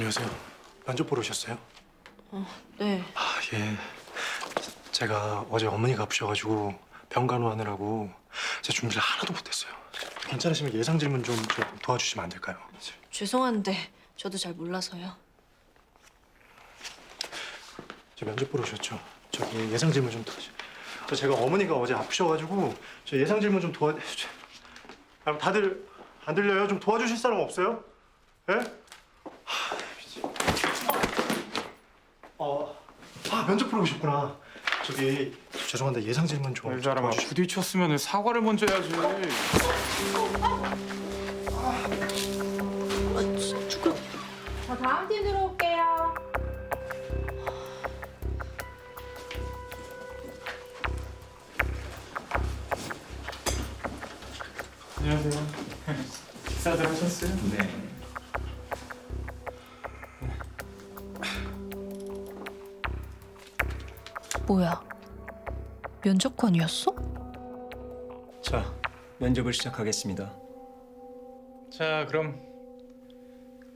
안녕하세요. 면접 보러 오셨어요? 네. 아 예. 제가 어제 어머니가 아프셔가지고 병 간호하느라고 제 준비를 하나도 못했어요. 괜찮으시면 예상 질문 좀, 좀 도와주시면 안 될까요? 죄송한데 저도 잘 몰라서요. 저 면접 보러 오셨죠? 저기 예상 질문 좀 도와주세요. 저 제가 어머니가 어제 아프셔가지고 저 예상 질문 좀 도와. 아, 다들 안 들려요? 좀 도와주실 사람 없어요? 예? 하, 미치- 어, 아 면접 보러 오셨구나. 저기 죄송한데 예상 질문 좀 도와주시- 부딪혔으면 사과를 먼저 해야지. 아, 저 다음 팀 들어올게요. 안녕하세요. 식사들 하셨어요? 네. 뭐야? 면접관이었어? 자, 면접을 시작하겠습니다. 자 그럼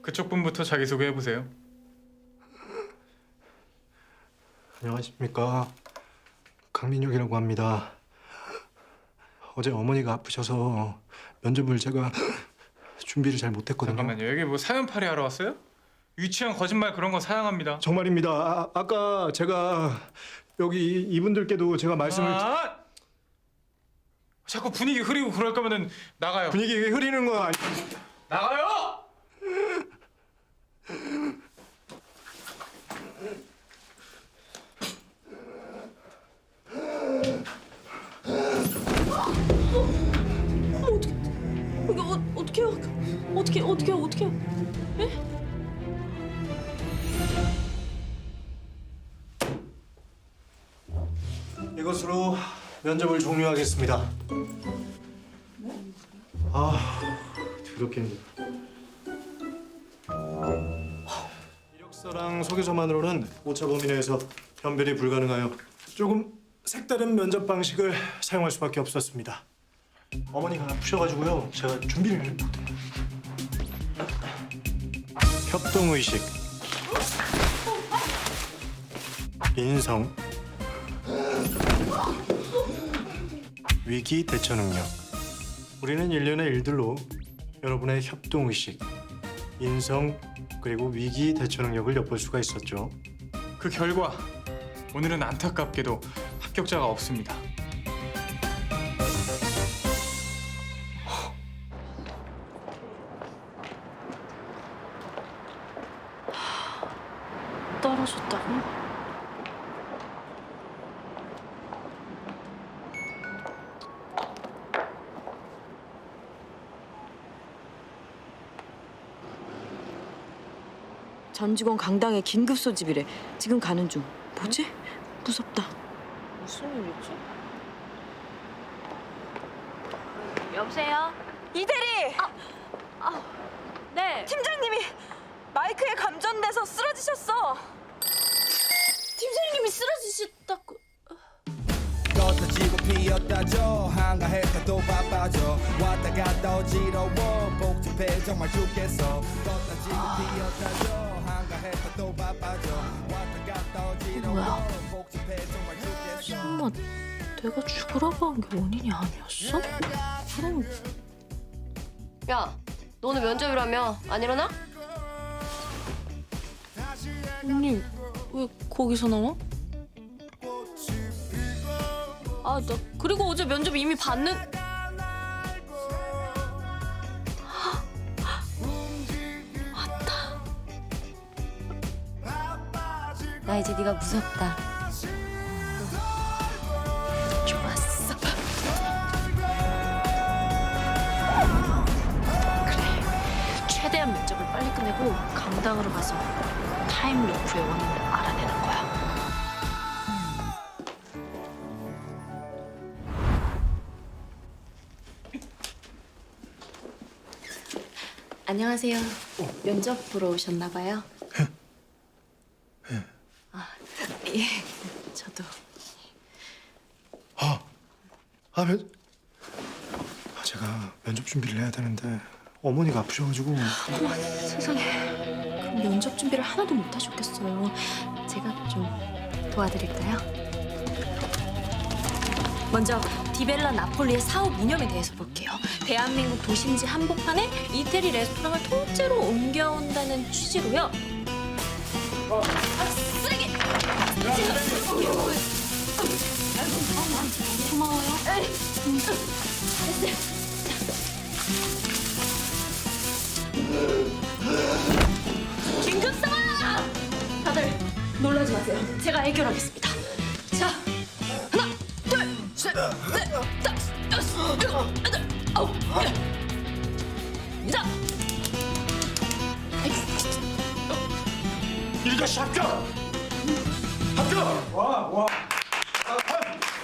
그쪽 분부터 자기 소개해 보세요. 안녕하십니까 강민혁이라고 합니다. 어제 어머니가 아프셔서 면접을 제가 준비를 잘 못했거든요. 잠깐만요. 여기 뭐 사연팔이 하러 왔어요? 유치한 거짓말 그런 거 사양합니다. 정말입니다. 아, 아까 제가 여기 이분들께도 제가 말씀을 아! 자꾸 분위기 흐리고 그럴 거면은 나가요. 분위기 흐리는 거 아니... 나가요! 이것으로 면접을 종료하겠습니다. 아, 더럽게 힘들어. 이력서랑 소개서만으로는 오차 범위 내에서 변별이 불가능하여 조금 색다른 면접 방식을 사용할 수밖에 없었습니다. 어머니가 아프셔가지고요, 제가 준비를 못해요. 협동의식, 인성, 위기 대처 능력. 우리는 일련의 일들로 여러분의 협동 의식, 인성 그리고 위기 대처 능력을 엿볼 수가 있었죠. 그 결과 오늘은 안타깝게도 합격자가 없습니다. 전 직원 강당에 긴급 소집이래. 지금 가는 중. 뭐지? 무섭다. 무슨 일이지? 여보세요? 이대리! 네. 팀장님이 마이크에 감전돼서 쓰러지셨어. 팀장님이 쓰러지셨다고. 피었다죠 한가했다 또 바빠져 왔다 갔다 어지러워 복잡해 정말 죽겠어 떴다지고 피었다죠 뭐야? 설마 내가 죽으라고 한 게 원인이 아니었어? 그럼 야, 너 오늘 면접이라며 안 일어나? 언니 왜 거기서 나와? 아, 나 그리고 어제 면접 이미 봤는. 나 이제 네가 무섭다. 좋았어. 그래. 최대한 면접을 빨리 끝내고 강당으로 가서 타임 루프의 원인을 알아내는 거야. 안녕하세요. 면접 보러 오셨나 봐요. 아, 예. 저도 아, 아 면... 아, 제가 면접 준비를 해야 되는데 어머니가 아프셔가지고 세상에 면접 준비를 하나도 못 하셨겠어요. 제가 좀 도와드릴까요? 먼저 디벨라 나폴리의 사업 이념에 대해서 볼게요. 대한민국 도심지 한복판에 이태리 레스토랑을 통째로 옮겨온다는 취지로요. 고마워요. 긴급 상황! 다들 놀라지 마세요. 제가 해결하겠습니다. 자, 하나, 둘, 셋, 넷, 다섯, 여섯, 일곱, 여덟, 아홉, 열. 자, 일가씨 합격! 합격! 와, 와.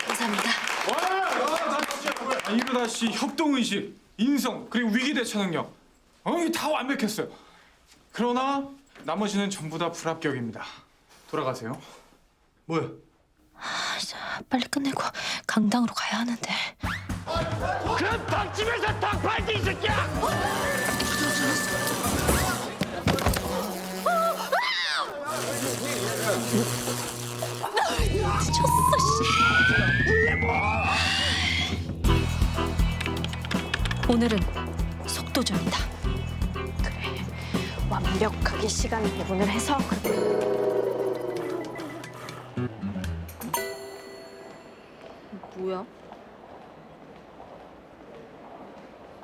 감사합니다. 아, 이루다 씨 협동 의식, 인성 그리고 위기 대처 능력, 어, 이게 다 완벽했어요. 그러나 나머지는 전부 다 불합격입니다. 돌아가세요. 뭐야? 빨리 끝내고 강당으로 가야 하는데. 미쳤어, 오늘은 속도전이다. 그래, 완벽하게 시간 배분을 해서 뭐야?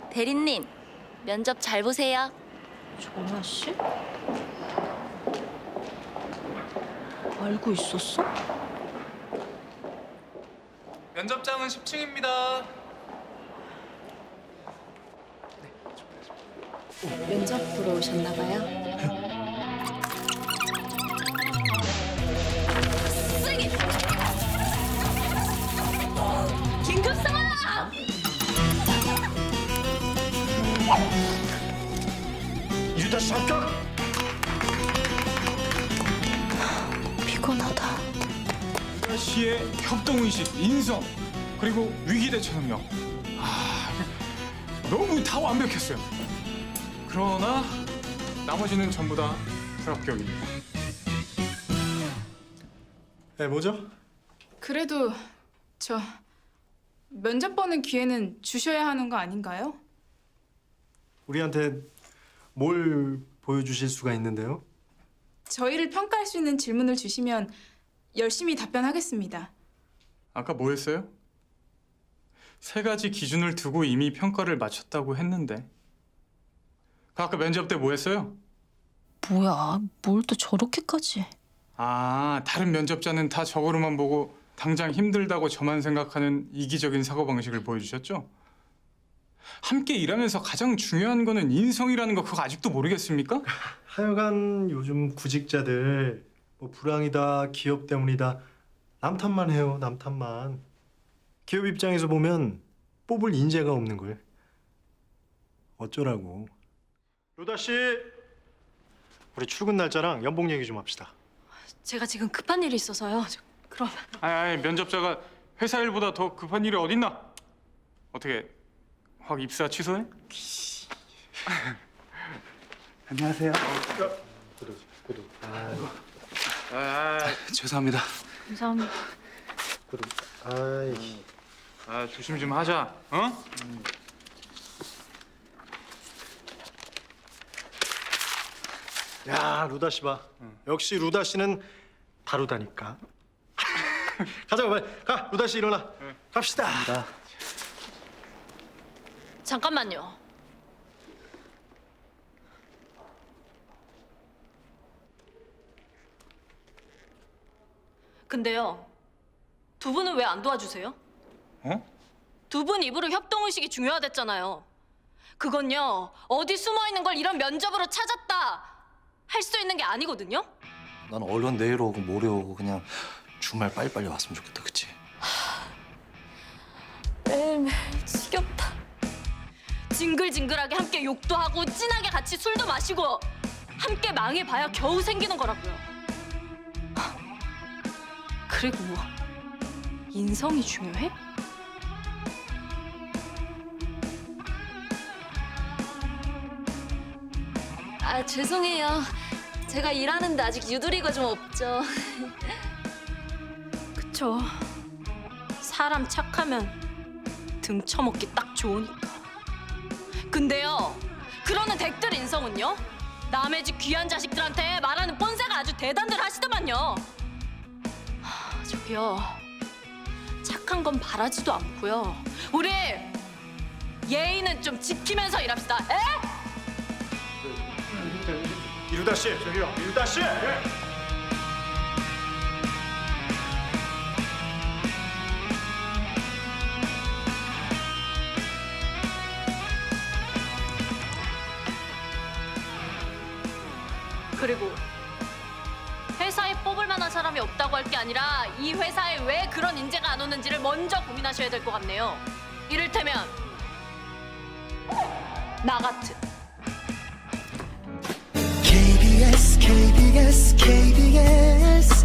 대리님, 면접 잘 보세요. 정아 씨? 알고 있었어? 면접장은 10층입니다. 면접 보러 오셨나 봐요. 긴급 상황! 유다씨 합격! 피곤하다. 이루다 씨의 협동 의식, 인성 그리고 위기 대처 능력. 아, 너무 다 완벽했어요. 그러나 나머지는 전부 다 불합격입니다. 네, 뭐죠? 그래도 저 면접 보는 기회는 주셔야 하는 거 아닌가요? 우리한테 뭘 보여주실 수가 있는데요? 저희를 평가할 수 있는 질문을 주시면 열심히 답변하겠습니다. 아까 뭐 했어요? 세 가지 기준을 두고 이미 평가를 마쳤다고 했는데. 그 아까 면접 때 뭐 했어요? 뭐야, 뭘 또 저렇게까지. 아, 다른 면접자는 다 저거로만 보고 당장 힘들다고 저만 생각하는 이기적인 사고방식을 보여주셨죠? 함께 일하면서 가장 중요한 거는 인성이라는 거 그거 아직도 모르겠습니까? 하여간 요즘 구직자들 뭐 불황이다, 기업 때문이다 남 탓만 해요, 남 탓만. 기업 입장에서 보면 뽑을 인재가 없는 걸 어쩌라고. 루다 씨, 우리 출근 날짜랑 연봉 얘기 좀 합시다. 제가 지금 급한 일이 있어서요. 저, 그럼 아니, 아니, 면접자가 회사 일보다 더 급한 일이 어딨나? 어떻게 확 입사 취소해? 안녕하세요. 아, 죄송합니다. 감사합니다. 아이, 아, 조심 좀 하자. 어? 야 루다 씨 봐. 역시 루다 씨는 다루다니까. 가자 빨리 가 루다 씨 일어나. 갑시다. 잠깐만요. 근데요, 두 분은 왜 안 도와주세요? 어? 두 분 입으로 협동의식이 중요하댔잖아요. 그건요, 어디 숨어 있는 걸 이런 면접으로 찾았다 할 수 있는 게 아니거든요. 난 얼른 내일 오고 모레 오고 그냥 주말 빨리빨리 왔으면 좋겠다 그치? 매일매일 지겹다. 징글징글하게 함께 욕도 하고 진하게 같이 술도 마시고 함께 망해봐야 겨우 생기는 거라고요. 그리고 뭐 인성이 중요해? 아, 죄송해요. 제가 일하는데 아직 유두리가 좀 없죠. 그쵸. 사람 착하면 등 쳐먹기 딱 좋으니까. 근데요, 그러는 댁들 인성은요? 남의 집 귀한 자식들한테 말하는 뻔세가 아주 대단들 하시더만요. 하, 저기요, 착한 건 바라지도 않고요. 우리 예의는 좀 지키면서 일합시다. 에? 이루다 씨, 저기요, 이루다 씨. 예. 그리고 회사에 뽑을 만한 사람이 없다고 할 게 아니라 이 회사에 왜 그런 인재가 안 오는지를 먼저 고민하셔야 될 것 같네요. 이를테면 나 같은 KBS KBS